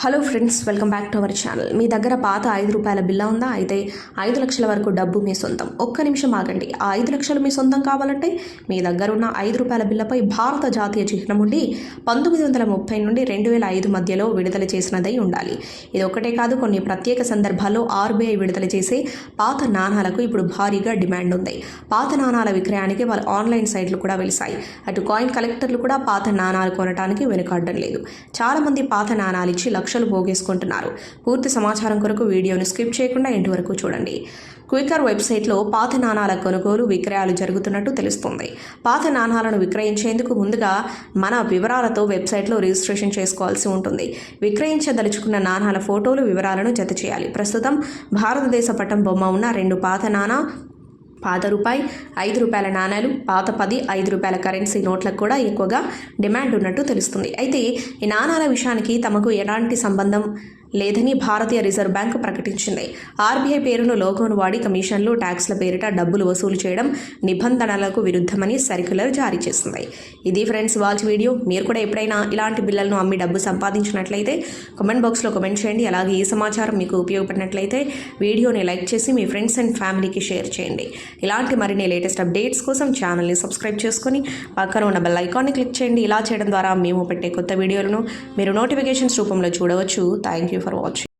Hello friends welcome back to our channel. మీ దగ్గర పాత ఐదు రూపాయల బిల్లా ఉందా? అయితే ఐదు లక్షల వరకు డబ్బు మీ సొంతం. ఒక్క నిమిషం ఆగండి. ఆ ఐదు లక్షలు మీ సొంతం కావాలంటే మీ దగ్గర ఉన్న ఐదు రూపాయల బిల్లపై భారత జాతీయ చిహ్నం ఉండి పంతొమ్మిది వందల ముప్పై నుండి రెండు వేల ఐదు మధ్యలో విడుదల చేసినదై ఉండాలి. ఇది ఒక్కటే కాదు కొన్ని ప్రత్యేక సందర్భాల్లో ఆర్బీఐ విడుదల చేసే పాత నాణాలకు ఇప్పుడు భారీగా డిమాండ్ ఉంది. పాత నాణాల విక్రయానికి వాళ్ళ ఆన్లైన్ సైట్లు కూడా వెలిసాయి అటు కాయిన్ కలెక్టర్లు కూడా పాత నాణాలు కొనడానికి వెనుకాడడం లేదు. చాలామంది పాత నాణాలు ఇచ్చి లక్షలు పోగేసుకుంటున్నారు పూర్తి సమాచారం కొరకు వీడియోను స్కిప్ చేయకుండా ఇంటి వరకు చూడండి. క్వికర్ వెబ్సైట్లో పాత నాణాల కొనుగోలు విక్రయాలు జరుగుతున్నట్టు తెలుస్తుంది. పాత నాణాలను విక్రయించేందుకు ముందుగా మన వివరాలతో వెబ్సైట్లో రిజిస్ట్రేషన్ చేసుకోవాల్సి ఉంటుంది. విక్రయించదలుచుకున్న నాణాల ఫోటోలు వివరాలను జత చేయాలి. ప్రస్తుతం భారతదేశ పటం బొమ్మ ఉన్న రెండు పాత నాణా పాత రూపాయి ఐదు రూపాయల నాణాలు పాత పది ఐదు రూపాయల కరెన్సీ నోట్లకు కూడా ఎక్కువగా డిమాండ్ ఉన్నట్టు తెలుస్తుంది. అయితే ఈ నాణాల విషయానికి తమకు ఎలాంటి సంబంధం లేదని భారతీయ రిజర్వ్ బ్యాంక్ ప్రకటించింది. ఆర్బీఐ పేరును లోగోను వాడి కమిషన్లు ట్యాక్స్ల పేరిట డబ్బులు వసూలు చేయడం నిబంధనలకు విరుద్ధమని సర్క్యులర్ జారీ చేసింది. ఇది ఫ్రెండ్స్ వాచ్ వీడియో. మీరు కూడా ఎప్పుడైనా ఇలాంటి బిల్లలను అమ్మి డబ్బు సంపాదించినట్లయితే కమెంట్ బాక్స్లో కమెంట్ చేయండి. అలాగే ఈ సమాచారం మీకు ఉపయోగపడినట్లయితే వీడియోని లైక్ చేసి మీ ఫ్రెండ్స్ అండ్ ఫ్యామిలీకి షేర్ చేయండి. ఇలాంటి మరిన్ని లేటెస్ట్ అప్డేట్స్ కోసం ఛానల్ని సబ్స్క్రైబ్ చేసుకొని పక్కన ఉన్న బెల్ ఐకాన్ని క్లిక్ చేయండి. ఇలా చేయడం ద్వారా మేము పెట్టే కొత్త వీడియోలను మీరు నోటిఫికేషన్స్ రూపంలో చూడవచ్చు. Thank you. For watching